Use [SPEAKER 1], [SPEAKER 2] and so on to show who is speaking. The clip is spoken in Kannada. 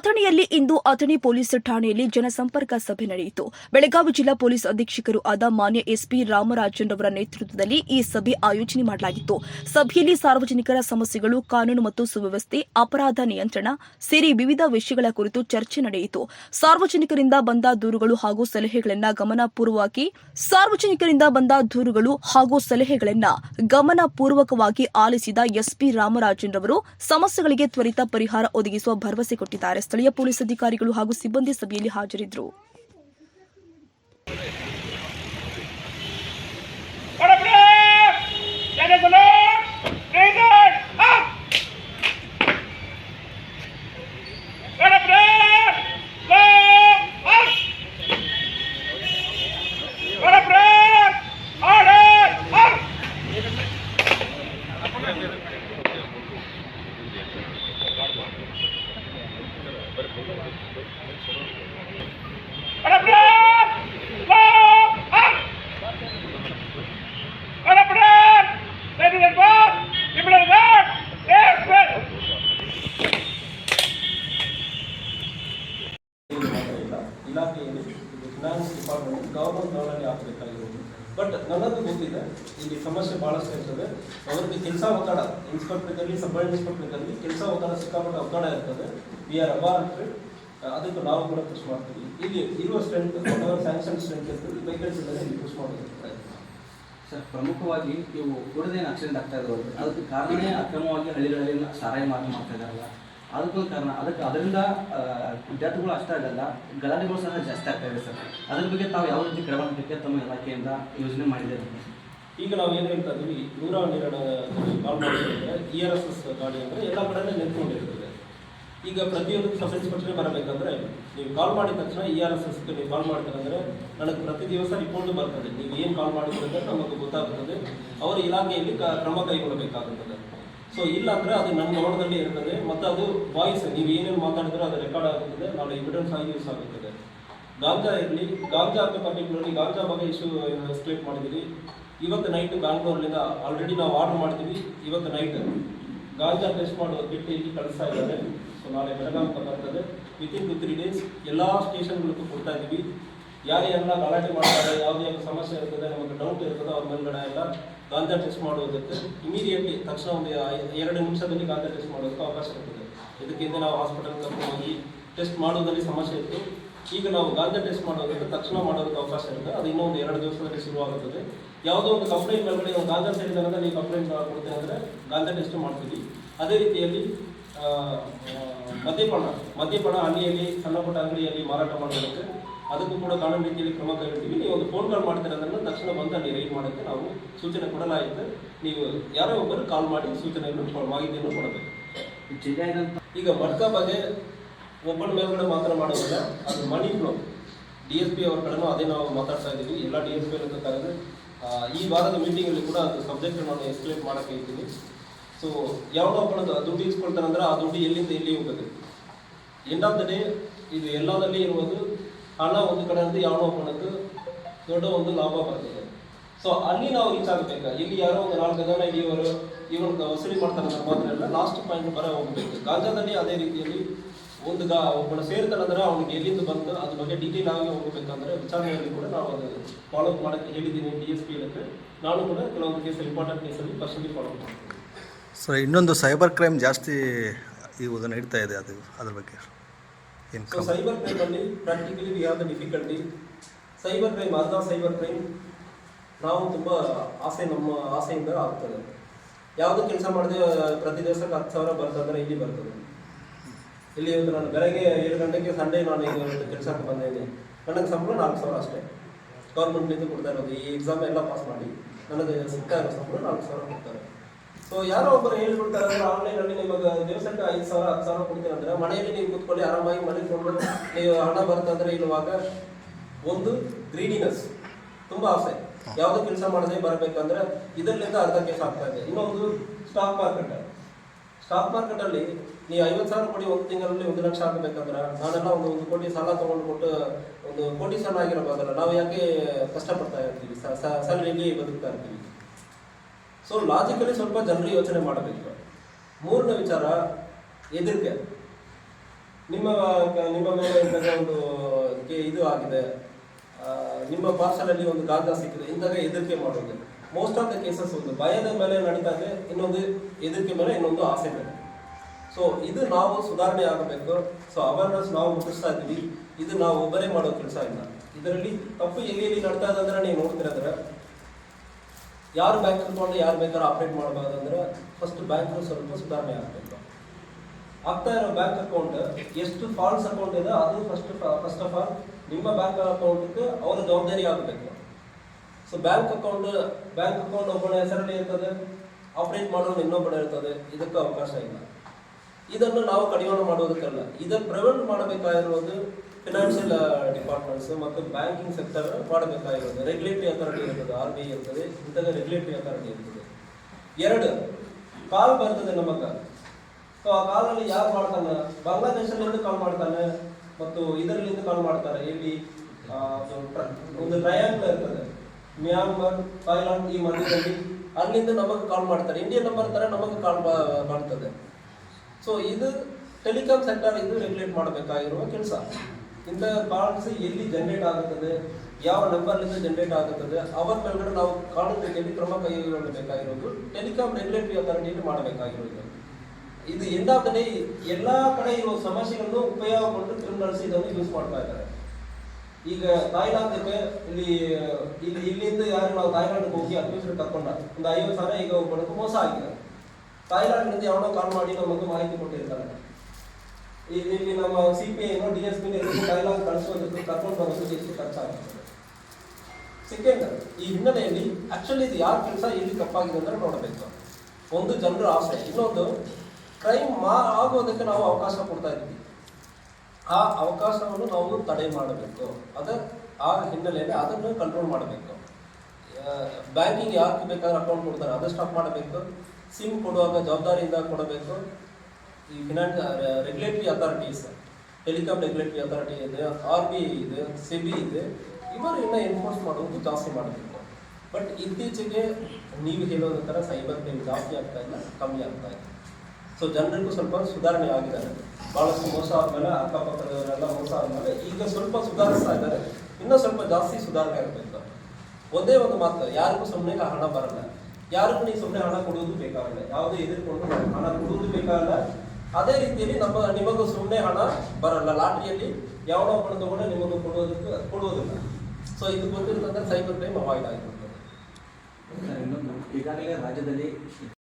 [SPEAKER 1] ಅಥಣಿಯಲ್ಲಿ ಇಂದು ಅಥಣಿ ಪೊಲೀಸ್ ಠಾಣೆಯಲ್ಲಿ ಜನಸಂಪರ್ಕ ಸಭೆ ನಡೆಯಿತು. ಬೆಳಗಾವಿ ಜಿಲ್ಲಾ ಪೊಲೀಸ್ ಅಧೀಕ್ಷಕರು ಆದ ಮಾನ್ಯ ಎಸ್ಪಿ ರಾಮರಾಜನ್ ಅವರ ನೇತೃತ್ವದಲ್ಲಿ ಈ ಸಭೆ ಆಯೋಜನೆ ಮಾಡಲಾಗಿತ್ತು. ಸಭೆಯಲ್ಲಿ ಸಾರ್ವಜನಿಕರ ಸಮಸ್ಯೆಗಳು, ಕಾನೂನು ಮತ್ತು ಸುವ್ಯವಸ್ಥೆ, ಅಪರಾಧ ನಿಯಂತ್ರಣ ಸೇರಿ ವಿವಿಧ ವಿಷಯಗಳ ಕುರಿತು ಚರ್ಚೆ ನಡೆಯಿತು. ಸಾರ್ವಜನಿಕರಿಂದ ಬಂದ ದೂರುಗಳು ಹಾಗೂ ಸಲಹೆಗಳನ್ನು ಗಮನಪೂರ್ವಕವಾಗಿ, ಸಾರ್ವಜನಿಕರಿಂದ ಬಂದ ದೂರುಗಳು ಹಾಗೂ ಸಲಹೆಗಳನ್ನು ಗಮನಪೂರ್ವಕವಾಗಿ ಆಲಿಸಿದ ಎಸ್ಪಿ ರಾಮರಾಜನ್ ರವರು ಸಮಸ್ಯೆಗಳಿಗೆ ತ್ವರಿತ ಪರಿಹಾರ ಒದಗಿಸುವ ಭರವಸೆ ಕೊಟ್ಟಿದ್ದಾರೆ. ಸ್ಥಳೀಯ ಪೊಲೀಸ್ ಅಧಿಕಾರಿಗಳು ಹಾಗೂ ಸಿಬ್ಬಂದಿ ಸಭೆಯಲ್ಲಿ ಹಾಜರಿದ್ದರು.
[SPEAKER 2] ಇಲಾಖೆಯಲ್ಲಿ ಫಿನಾನ್ಸ್ ಡಿಪಾರ್ಟ್ಮೆಂಟ್ ಗವರ್ಮೆಂಟ್ ಲೆವೆಲಲ್ಲಿ ಆಗಬೇಕಾಗಿರೋದು ಬಟ್ ನನ್ನದು ಗೊತ್ತಿದೆ, ಇಲ್ಲಿ ಸಮಸ್ಯೆ ಭಾಳಷ್ಟು ಇರ್ತದೆ. ಅವರಿಗೆ ಕೆಲಸ ಒತ್ತಡ ಇನ್ಸ್ಪೆಕ್ಟರ್ಗಲ್ಲಿ ಸಬ್ ಇನ್ಸ್ಪೆಕ್ಟರ್ಗಲ್ಲಿ ಕೆಲಸ ಒತ್ತಡ ಸಿಕ್ಕಾಪಟ್ಟೆ ಒತ್ತಡ ಇರ್ತದೆ. ವಿ ಆರ್ ಅಬಾರ್ ಅದಕ್ಕೆ ನಾವು ಕೂಡ ಪುಷ್ ಮಾಡ್ತೀವಿ. ಇಲ್ಲಿ ಇರುವ ಸ್ಟ್ರೆಂತ್ ಸ್ಯಾಂಕ್ಷನ್ ಸ್ಟ್ರೆಂತ್ ಇರ್ತದೆ ವೆಹಿಕಲ್ಸ್ ಇಲ್ಲದೆ ಇಲ್ಲಿ ಪ್ರಯತ್ನ.
[SPEAKER 3] ಸರ್, ಪ್ರಮುಖವಾಗಿ ನೀವು ಕುಡಿದೇನು ಆಕ್ಸಿಡೆಂಟ್ ಆಗ್ತಾ ಇರೋದು. ಅದಕ್ಕೆ ಕಾರಣನೇ ಅಕ್ರಮವಾಗಿ ಹಳ್ಳಿಗಳಲ್ಲಿ ಸಾರಾಯಿ ಮಾರಾಟ ಮಾಡ್ತಾ ಇದ್ದಾರಲ್ಲ. ಅದಕ್ಕೊಂದು ಕಾರಣ, ಅದಕ್ಕೆ ಅದರಿಂದ ವಿದ್ಯಾರ್ಥಿಗಳು ಅಷ್ಟೇ ಆಗಲ್ಲ, ಗಲಾಟೆಗಳು ಸಹ ಜಾಸ್ತಿ ಆಗ್ತಾ ಇದೆ ಸರ್. ಅದ್ರ ಬಗ್ಗೆ ತಾವು ಯಾವ ರೀತಿ ಕ್ರಮ ಹಾಕಕ್ಕೆ ತಮ್ಮ ಇಲಾಖೆಯಿಂದ ಯೋಜನೆ ಮಾಡಿದ್ದಾರೆ
[SPEAKER 2] ಈಗ ನಾವು ಏನು ಹೇಳ್ತಾ ಇದ್ದೀವಿ, ನೂರ ಹನ್ನೆರಡು ಕಾಲ್ ಮಾಡಿದ್ರೆ ಇ ಆರ್ ಎಸ್ ಎಸ್ ಗಾಡಿ ಅಂದರೆ ಎಲ್ಲ ಕಡೆನೇ ನಿಂತ್ಕೊಂಡಿರ್ತದೆ ಈಗ ಪ್ರತಿಯೊಂದು ಸಬ್ ಇನ್ಸ್ಪೆಕ್ಟರ್ಗೆ ಬರಬೇಕಂದ್ರೆ, ನೀವು ಕಾಲ್ ಮಾಡಿದ ತಕ್ಷಣ ಇ ಆರ್ ಎಸ್ ಎಸ್ಗೆ ನೀವು ಕಾಲ್ ಮಾಡ್ತಾರಂದ್ರೆ, ನನಗೆ ಪ್ರತಿ ದಿವಸ ರಿಪೋರ್ಟ್ ಬರ್ತದೆ. ನೀವು ಏನು ಕಾಲ್ ಮಾಡಿದ್ರೆ ನಮಗೆ ಗೊತ್ತಾಗುತ್ತದೆ ಅವರ ಇಲಾಖೆಯಲ್ಲಿ ಕ್ರಮ ಕೈಗೊಳ್ಳಬೇಕಾಗುತ್ತದೆ. ಸೊ ಇಲ್ಲ ಅದು ನಮ್ಮ ಗಮನದಲ್ಲಿ ಇರ್ತದೆ, ಮತ್ತು ಅದು ವಾಯ್ಸ್ ನೀವು ಏನೇನು ಮಾತಾಡಿದ್ರೆ ಅದು ರೆಕಾರ್ಡ್ ಆಗುತ್ತದೆ ನಾಳೆ ಎವಿಡೆನ್ಸ್ ಆಗಿ ಯೂಸ್ ಆಗುತ್ತದೆ. ಗಾಂಜಾ ಇರಲಿ, ಗಾಂಜಾ ಅಂತ ಪರ್ಟಿಕ್ಯುಲರ್ಲಿ ಗಾಂಜಾ ಬಗ್ಗೆ ಇಶ್ಯೂ ಎಕ್ಸ್ಪ್ಲೇಟ್ ಮಾಡಿದ್ದೀವಿ ಇವತ್ತು ನೈಟ್ ಬ್ಯಾಂಗ್ಳೂರ್ನಿಂದ ಆಲ್ರೆಡಿ ನಾವು ಆರ್ಡರ್ ಮಾಡ್ತೀವಿ, ಇವತ್ತು ನೈಟ್ ಗಾಂಜಾ ಟೆಸ್ಟ್ ಮಾಡುವ ಬಿಟ್ಟು ಇಲ್ಲಿ ಕಳಿಸ್ತಾ ಇದ್ದಾರೆ. ಸೊ ನಾಳೆ ಬೆಳಗಾವಿ ಬರ್ತದೆ ವಿತಿನ್ ಟು ತ್ರೀ ಡೇಸ್ ಎಲ್ಲ ಸ್ಟೇಷನ್ಗಳಿಗೂ ಕೊಡ್ತಾ ಇದ್ದೀವಿ. ಯಾರೆಲ್ಲ ಗಲಾಟೆ ಮಾಡ್ತಾರೆ, ಯಾವುದೇ ಒಂದು ಸಮಸ್ಯೆ ಇರ್ತದೆ, ನಮಗೆ ಡೌಟ್ ಇರ್ತದೆ, ಅವ್ರ ಮೇಲ್ಗಡೆ ಎಲ್ಲ ಗಾಂಜಾ ಟೆಸ್ಟ್ ಮಾಡುವುದಕ್ಕೆ ಇಮಿಡಿಯೇಟ್ಲಿ ತಕ್ಷಣ ಒಂದು ಎರಡು ನಿಮಿಷದಲ್ಲಿ ಗಾಂಜಾ ಟೆಸ್ಟ್ ಮಾಡೋದಕ್ಕೆ ಅವಕಾಶ ಇರ್ತದೆ ಇದಕ್ಕಿಂತ ನಾವು ಹಾಸ್ಪಿಟಲ್ ಕರ್ಕೊಂಡು ಹೋಗಿ ಟೆಸ್ಟ್ ಮಾಡೋದ್ರಲ್ಲಿ ಸಮಸ್ಯೆ ಇತ್ತು. ಈಗ ನಾವು ಗಾಂಜಾ ಟೆಸ್ಟ್ ಮಾಡೋದಕ್ಕೆ ತಕ್ಷಣ ಮಾಡೋದಕ್ಕೆ ಅವಕಾಶ ಇರುತ್ತೆ. ಅದು ಇನ್ನೊಂದು ಎರಡು ದಿವಸದಲ್ಲಿ ಶುರುವಾಗುತ್ತದೆ. ಯಾವುದೋ ಒಂದು ಕಂಪ್ಲೇಂಟ್ ಮೇಲ್ಗಡೆ ಒಂದು ಗಾಂಜಾ ಅಂದರೆ ನೀವು ಕಂಪ್ಲೇಂಟ್ ಕೊಡ್ತೇನೆ ಅಂದರೆ ಗಾಂಜಾ ಟೆಸ್ಟ್ ಮಾಡ್ತೀವಿ. ಅದೇ ರೀತಿಯಲ್ಲಿ ಮದ್ಯಪಾನ ಮದ್ಯಪಾನ ಅಂಗಡಿಯಲ್ಲಿ ಸಣ್ಣ ಪುಟ್ಟ ಅಂಗಡಿಯಲ್ಲಿ ಮಾರಾಟ ಮಾಡೋದಕ್ಕೆ ಅದಕ್ಕೂ ಕೂಡ ಕಾನೂನು ರೀತಿಯಲ್ಲಿ ಕ್ರಮ ಕೈಗೊಳ್ತೀವಿ ನೀವು ಒಂದು ಫೋನ್ ಕಾಲ್ ಮಾಡ್ತೀರ ಅದನ್ನು ತಕ್ಷಣ ಬಂದು ಅಲ್ಲಿ ರೈಡ್ ಮಾಡೋಕ್ಕೆ ನಾವು ಸೂಚನೆ ಕೊಡಲಾಯಿತು. ನೀವು ಯಾರೋ ಒಬ್ಬರು ಕಾಲ್ ಮಾಡಿ ಸೂಚನೆಯನ್ನು ಮಾಹಿತಿಯನ್ನು ಕೊಡಬೇಕು. ಈಗ ಮಡ್ಕ ಬಗ್ಗೆ ಒಬ್ಬನ ಮೇಲ್ಗಡೆ ಮಾತ್ರ ಮಾಡೋದಿಲ್ಲ ಅದು money flow. D S P ಅವ್ರ ಕಡೆನೂ ಅದೇ ನಾವು ಮಾತಾಡ್ತಾ ಇದ್ದೀವಿ. ಎಲ್ಲ ಡಿ ಎಸ್ ಪಿ ಅಂತ ಕರೆದು ಈ ವಾರದ ಮೀಟಿಂಗಲ್ಲಿ ಕೂಡ ಅದು ಸಬ್ಜೆಕ್ಟ್ ನಾನು ಎಕ್ಸ್ಪ್ಲೇನ್ ಮಾಡೋಕ್ಕೆ ಇದ್ದೀನಿ ಸೊ ಯಾವುದೋ ಒಬ್ಬನ ದುಡ್ಡು ಇಸ್ಕೊಳ್ತಾನಂದ್ರೆ ಆ ದುಡ್ಡು ಎಲ್ಲಿಂದ ಎಲ್ಲಿ ಹೋಗುತ್ತೆ ಎಂಡ್ ಆಫ್ ದ ಡೇ ಇದು ಎಲ್ಲದಲ್ಲಿ ಇರುವುದು ಹಣ ಒಂದು ಕಡೆ ಯಾವುದೋ ಒಬ್ಬನದ್ದು ದೊಡ್ಡ ಒಂದು ಲಾಭ ಬರ್ತದೆ. ಸೊ ಅಲ್ಲಿ ನಾವು ರೀಚ್ ಆಗಬೇಕು? ಇಲ್ಲಿ ಯಾರೋ ಒಂದು ನಾಲ್ಕು ಜನ ಇವರು ಇವರು ವಸೂಲಿ ಮಾಡ್ತಾರೆ ಮಾತ್ರ ಲಾಸ್ಟ್ ಪಾಯಿಂಟ್ ಬರ ಹೋಗಬೇಕು. ಗಾಂಜಾದಲ್ಲಿ ಅದೇ ರೀತಿಯಲ್ಲಿ ಒಂದು ಗಾ ಒಬ್ಬನ ಸೇರ್ತಾನಂದ್ರೆ ಅವ್ನಿಗೆ ಎಲ್ಲಿಂದ ಬಂತು ಅದ್ರ ಬಗ್ಗೆ ಡೀಟೇಲ್ ಆಗಿ ಹೋಗಬೇಕಂದ್ರೆ ವಿಚಾರಣೆಯಲ್ಲಿ ಕೂಡ ನಾವು ಅದು ಫಾಲೋ ಮಾಡೋಕ್ಕೆ ಹೇಳಿದ್ದೀನಿ ಡಿ ಎಸ್ ಪಿ ಇದಕ್ಕೆ ನಾನು ಕೂಡ ಕೆಲವೊಂದು ಕೇಸಲ್ಲಿ ಇಂಪಾರ್ಟೆಂಟ್ ಕೇಸಲ್ಲಿ ಪರ್ಸನಲಿ ಫಾಲೋ ಮಾಡ್ತೀನಿ.
[SPEAKER 4] ಸರ್ ಇನ್ನೊಂದು ಸೈಬರ್ ಕ್ರೈಮ್ ಜಾಸ್ತಿ ಇದು ನಡಿತಾ ಇದೆ ಅದು ಅದ್ರ ಬಗ್ಗೆ. ಏನು
[SPEAKER 2] ಸೊ ಸೈಬರ್ ಕ್ರೈಮ್ ಅಲ್ಲಿ practically we have the difficulty cyber crime ಅರ್ಧ ಸೈಬರ್ ಕ್ರೈಮ್ ನಾವು ತುಂಬ ಆಸೆ ನಮ್ಮ ಆಸೆಯಿಂದ ಆಗ್ತದೆ. ಯಾವುದು ಕೆಲಸ ಮಾಡಿದೆ, ಪ್ರತಿ ದಿವಸಕ್ಕೆ ಹತ್ತು ಸಾವಿರ ಬರ್ತಂದ್ರೆ ಇಲ್ಲಿ ಬರ್ತದೆ. ಇಲ್ಲಿ ಇವತ್ತು ನಾನು ಬೆಳಗ್ಗೆ ಏಳು ಗಂಟೆಗೆ ಸಂಡೇ ನಾನು ಈಗ ಕೆಲಸಕ್ಕೆ ಬಂದಿದ್ದೀನಿ. ನನಗೆ ಸಂಬಳ ನಾಲ್ಕು ಸಾವಿರ ಅಷ್ಟೇ. ಗೌರ್ಮೆಂಟ್ನಿಂದ ಕೊಡ್ತಾ ಇರೋದು. ಈ ಎಕ್ಸಾಮ್ ಎಲ್ಲ ಪಾಸ್ ಮಾಡಿ ನನಗೆ ಸಿಗ್ತಾ ಇರೋ ಸಂಬಳ ನಾಲ್ಕು ಸಾವಿರ ಕೊಡ್ತಾರೆ. ಸೊ ಯಾರೋ ಒಬ್ಬರು ಹೇಳ್ಬಿಡ್ತಾರೆ ಅಂದ್ರೆ ಆನ್ಲೈನಲ್ಲಿ ನಿಮಗೆ ದಿವಸಕ್ಕೆ ಐದು ಸಾವಿರ, ಹತ್ತು ಸಾವಿರ ಕೊಡ್ತೀನಿ ಅಂದ್ರೆ ಮನೆಯಲ್ಲಿ ನೀವು ಕೂತ್ಕೊಳ್ಳಿ ಆರಾಮಾಗಿ, ಮನೆ ಕೊಂಡು ನೀವು ಹಣ ಬರ್ತಂದ್ರೆ ಇರುವಾಗ ಒಂದು ಗ್ರೀಡಿನೆಸ್ ತುಂಬಾ ಆಸೆ. ಯಾವ್ದು ಕೆಲಸ ಮಾಡದೆ ಬರಬೇಕಂದ್ರೆ ಇದರಿಂದ ಅರ್ಧ ಕೆಲಸ ಆಗ್ತಾ ಇದೆ. ಇನ್ನೊಂದು ಸ್ಟಾಕ್ ಮಾರ್ಕೆಟ್ ಸ್ಟಾಕ್ ಮಾರ್ಕೆಟ್ ಅಲ್ಲಿ ನೀವು ಐವತ್ತು ಸಾವಿರ ಕೋಟಿ ಒಂದು ತಿಂಗಳಲ್ಲಿ ಒಂದು ಲಕ್ಷ ಹಾಕಬೇಕಂದ್ರೆ ನಾನೆಲ್ಲ ಒಂದು ಒಂದು ಕೋಟಿ ಸಾಲ ತಗೊಂಡು ಕೊಟ್ಟು ಒಂದು ಕೋಟಿ ಸಾಲ ಆಗಿರಬಾರ್ದಲ್ಲ ನಾವು ಯಾಕೆ ಕಷ್ಟಪಡ್ತಾ ಇರ್ತೀವಿ? ಸ್ಯಾಲರಿಲಿ ಬದುಕ್ತಾ ಇರ್ತೀವಿ. ಸೊ ಲಾಜಿಕಲಿ ಸ್ವಲ್ಪ ಜನರು ಯೋಚನೆ ಮಾಡಬೇಕು. ಮೂರನೇ ವಿಚಾರ ಹೆದರಿಕೆ ನಿಮ್ಮ ನಿಮ್ಮ ಮೇಲೆ ಒಂದು ಇದು ಆಗಿದೆ. ನಿಮ್ಮ ಪಾರ್ಸಲಲ್ಲಿ ಒಂದು ಕಾಗದ ಸಿಕ್ಕಿದೆ. ಇಂದಾಗ ಹೆದರಿಕೆ ಮಾಡೋದು. ಮೋಸ್ಟ್ ಆಫ್ ದ ಕೇಸಸ್ ಒಂದು ಭಯದ ಮೇಲೆ ನಡೀತಾ ಇದೆ, ಇನ್ನೊಂದು ಹೆದರಿಕೆ ಮೇಲೆ ಇನ್ನೊಂದು ಆಸೆ ಮೇಲೆ. ಸೊ ಇದು ನಾವು ಸುಧಾರಣೆ ಆಗಬೇಕು. ಸೊ ಅವೇರ್ನೆಸ್ ನಾವು ಮುಟ್ಟಿಸ್ತಾ ಇದ್ದೀವಿ. ಇದು ನಾವು ಒಬ್ಬರೇ ಮಾಡೋ ಕೆಲಸ ಇಲ್ಲ. ಇದರಲ್ಲಿ ತಪ್ಪು ಎಲ್ಲಿ ಎಲ್ಲಿ ನಡ್ತಾ ಇದೆ ಅಂದ್ರೆ ನೀವು ನೋಡ್ತಿರೋದ್ರೆ ಯಾರು ಬ್ಯಾಂಕ್ ಅಕೌಂಟ್ ಯಾರು ಬೇಕಾದ್ರೂ ಆಪ್ರೇಟ್ ಮಾಡಬಾರ್ದು ಅಂದ್ರೆ ಫಸ್ಟ್ ಬ್ಯಾಂಕ್ ಸ್ವಲ್ಪ ಸುಧಾರಣೆ ಆಗಬೇಕು. ಆಗ್ತಾ ಇರೋ ಬ್ಯಾಂಕ್ ಅಕೌಂಟ್ ಎಷ್ಟು ಫಾಲ್ಸ್ ಅಕೌಂಟ್ ಇದೆ, ಅದು ಫಸ್ಟ್ ಫಸ್ಟ್ ಆಫ್ ಆಲ್ ನಿಮ್ಮ ಬ್ಯಾಂಕ್ ಅಕೌಂಟ್ಗೆ ಅವರ ಜವಾಬ್ದಾರಿ ಆಗಬೇಕು. So bank account bank account ಒಬ್ಬನ ಹೆಸರಲ್ಲಿ ಇರ್ತದೆ ಆಪರೇಟ್ ಮಾಡೋನು ಇನ್ನೊಬ್ಬನ ಇರ್ತದೆ, ಇದಕ್ಕೆ ಅವಕಾಶ ಇಲ್ಲ. ಇದನ್ನು ನಾವು ಕಡಿವಾಣ ಮಾಡೋದಕ್ಕಲ್ಲ. ಇದನ್ನು ಪ್ರಿವೆಂಟ್ ಮಾಡಬೇಕಾಗಿರೋದು ಫಿನಾನ್ಷಿಯಲ್ ಡಿಪಾರ್ಟ್ಮೆಂಟ್ಸ್ ಮತ್ತು ಬ್ಯಾಂಕಿಂಗ್ ಸೆಕ್ಟರ್ ಮಾಡಬೇಕಾಗಿರೋದು. ರೆಗ್ಯುಲೇಟರಿ ಅಥಾರಿಟಿ ಇರ್ತದೆ ಆರ್ ಬಿ ಐ ಇರ್ತದೆ ಇಂತಹ ರೆಗ್ಯುಲೇಟರಿ ಅಥಾರಿಟಿ ಇರ್ತದೆ. ಎರಡು, ಕಾಲ್ ಬರ್ತದೆ ನಮಗ ಸೊ ಆ ಕಾಲಲ್ಲಿ ಯಾರು ಮಾಡ್ತಾನೆ? ಬಾಂಗ್ಲಾದೇಶದಿಂದ ಕಾಲ್ ಮಾಡ್ತಾನೆ, ಮತ್ತು ಇದರಲ್ಲಿಂದ ಕಾಲ್ ಮಾಡ್ತಾರೆ. ಇಲ್ಲಿ ಒಂದು ಟ್ರ- ಒಂದು ಟ್ರಯಾಂಗಲ್ ಇರ್ತದೆ. ಮ್ಯಾನ್ಮಾರ್ ಥೈಲ್ಯಾಂಡ್ ಈ ಮಧ್ಯದಲ್ಲಿ, ಅಲ್ಲಿಂದ ನಮಗೆ ಕಾಲ್ ಮಾಡ್ತಾರೆ. ಇಂಡಿಯನ್ ನಂಬರ್ ತರ ನಮಗೆ ಕಾಲ್ ಮಾಡ್ತದೆ ಸೊ ಇದು ಟೆಲಿಕಾಂ ಸೆಕ್ಟರ್ ಇದು ರೆಗ್ಯುಲೇಟ್ ಮಾಡಬೇಕಾಗಿರುವ ಕೆಲಸ. ಇಂಥ ಕಾಲ್ಸ್ ಎಲ್ಲಿ ಜನರೇಟ್ ಆಗುತ್ತದೆ ಯಾವ ನಂಬರ್ನಿಂದ ಜನರೇಟ್ ಆಗುತ್ತದೆ ಅವರ ಮೇಲ್ಗಡೆ ನಾವು ಕಾನೂನು ರೀತಿಯಲ್ಲಿ ಕ್ರಮ ಕೈಗೊಳ್ಳಬೇಕಾಗಿರೋದು ಟೆಲಿಕಾಂ ರೆಗ್ಯುಲೇಟರಿ ಅಥಾರಿಟಿಯಲ್ಲಿ ಮಾಡಬೇಕಾಗಿರೋದು ಇದು ಎಂಡ್ ಆಫ್ ದ ಡೇ ಎಲ್ಲಾ ಕಡೆ ಇರುವ ಸಮಸ್ಯೆಗಳನ್ನು ಉಪಯೋಗಗೊಂಡು ಕ್ರಿಮಿನಲ್ಸ್ ಇದನ್ನು ಯೂಸ್ ಮಾಡ್ತಾ ಇದ್ದಾರೆ ಈಗ ಥಾಯ್ಲಾಂಡ್ ಇದೆ ಇಲ್ಲಿ ಇಲ್ಲಿ ಇಲ್ಲಿಂದ ಯಾರು ನಾವು ಥಾಯ್ಲಾಂಡ್ಗೆ ಹೋಗಿ ಅಡ್ಮಿಷನ್ ತಕೊಂಡ ಒಂದು ಐವತ್ತು ಸಾವಿರ ಈಗ ಒಬ್ಬನಿಗೆ ಮೋಸ ಆಗಿದೆ ಥಾಯ್ಲಾಂಡ್ನಿಂದ ಯಾವನೋ ಕಾಲ್ ಮಾಡಿ ನಮಗೆ ಮಾಹಿತಿ ಕೊಟ್ಟಿರ್ತಾರೆ ಇಲ್ಲಿ ನಮ್ಮ C P I D S P dialogue ಕಳಿಸೋದಕ್ಕೆ ಕರ್ಕೊಂಡು ಬರೋದಕ್ಕೆ ಎಷ್ಟು ಖರ್ಚಾಗುತ್ತೆ ಸೆಕೆಂಡ್ ಈ ಹಿನ್ನೆಲೆಯಲ್ಲಿ ಆಕ್ಚುಲಿ ಇದು ಯಾರ ಕೆಲಸ ಇಲ್ಲಿ ತಪ್ಪಾಗಿದೆ ಅಂತ ನೋಡಬೇಕು. ಒಂದು ಜನರ ಆಸೆ. ಇನ್ನೊಂದು ಕ್ರೈಮ್ ಮಾ ಆಗೋದಕ್ಕೆ ನಾವು ಅವಕಾಶ ಕೊಡ್ತಾ ಇದ್ದೀವಿ. ಆ ಅವಕಾಶವನ್ನು ನಾವು ತಡೆ ಮಾಡಬೇಕು. ಅದ, ಆ ಹಿನ್ನೆಲೆಯಲ್ಲಿ ಅದನ್ನು ಕಂಟ್ರೋಲ್ ಮಾಡಬೇಕು. ಬ್ಯಾಂಕಿಂಗ್ ಯಾಕೆ ಬೇಕಾದ್ರೆ ಅಕೌಂಟ್ ಕೊಡ್ತಾರೆ. ಅದು ಸ್ಟಾಪ್ ಮಾಡಬೇಕು. ಸಿಮ್ ಕೊಡುವಾಗ ಜವಾಬ್ದಾರಿಯಿಂದ ಕೊಡಬೇಕು. ಈ finance regulatory authorities telecom regulatory authority ಇದೆ ಆರ್ ಬಿ ಐ ಇದೆ ಸೆಬಿ ಇದೆ ಇವರು ಇನ್ನ ಎನ್ಫೋರ್ಸ್ ಮಾಡೋದು ಜಾಸ್ತಿ ಮಾಡಬೇಕು ಬಟ್ ಇತ್ತೀಚೆಗೆ ನೀವು ಹೇಳೋದ ಥರ ಸೈಬರ್ ಕ್ರೈಮ್ ಜಾಸ್ತಿ ಆಗ್ತಾ ಇಲ್ಲ, ಕಮ್ಮಿ ಆಗ್ತಾ ಇದೆ. ಸೊ ಜನರಿಗೂ ಸ್ವಲ್ಪ ಸುಧಾರಣೆ ಆಗಿದ್ದಾರೆ ಭಾಳಷ್ಟು ಮೋಸ ಆದ್ಮೇಲೆ ಅಕ್ಕಪಕ್ಕದವರೆಲ್ಲ ಮೋಸ ಆದ್ಮೇಲೆ ಈಗ ಸ್ವಲ್ಪ ಸುಧಾರಿಸ್ತಾ ಇದ್ದಾರೆ. ಇನ್ನೂ ಸ್ವಲ್ಪ ಜಾಸ್ತಿ ಸುಧಾರಣೆ ಆಗಬೇಕು ಒಂದೇ ಒಂದು ಮಾತು, ಯಾರಿಗೂ ಸುಮ್ಮನೆ ಹಣ ಬರಲ್ಲ. ಯಾರಿಗೂ ನೀವು ಸುಮ್ಮನೆ ಹಣ ಕೊಡುವುದು ಬೇಕಾಗಲ್ಲ. ಯಾವುದೇ ಎದುರ್ಕೊಂಡು ಹಣ ಕೊಡುವುದು ಬೇಕಾಗಲ್ಲ. ಅದೇ ರೀತಿಯಲ್ಲಿ ನಮ್ಮ ನಿಮಗೂ ಸುಮ್ಮನೆ ಹಣ ಬರಲ್ಲ. ಲಾಟ್ರಿಯಲ್ಲಿ ಯಾವಾಗ ಹಣ ತಗೊಂಡು ನಿಮಗೂ ಕೊಡುವುದಕ್ಕೆ ಕೊಡುವುದಿಲ್ಲ. ಸೊ ಇದು ಗೊತ್ತಿರ್ತಂದ್ರೆ ಸೈಬರ್ ಕ್ರೈಮ್ ಅವಾಯ್ಡ್ ಆಗಿರ್ತದೆ
[SPEAKER 3] ಈಗಾಗಲೇ ರಾಜ್ಯದಲ್ಲಿ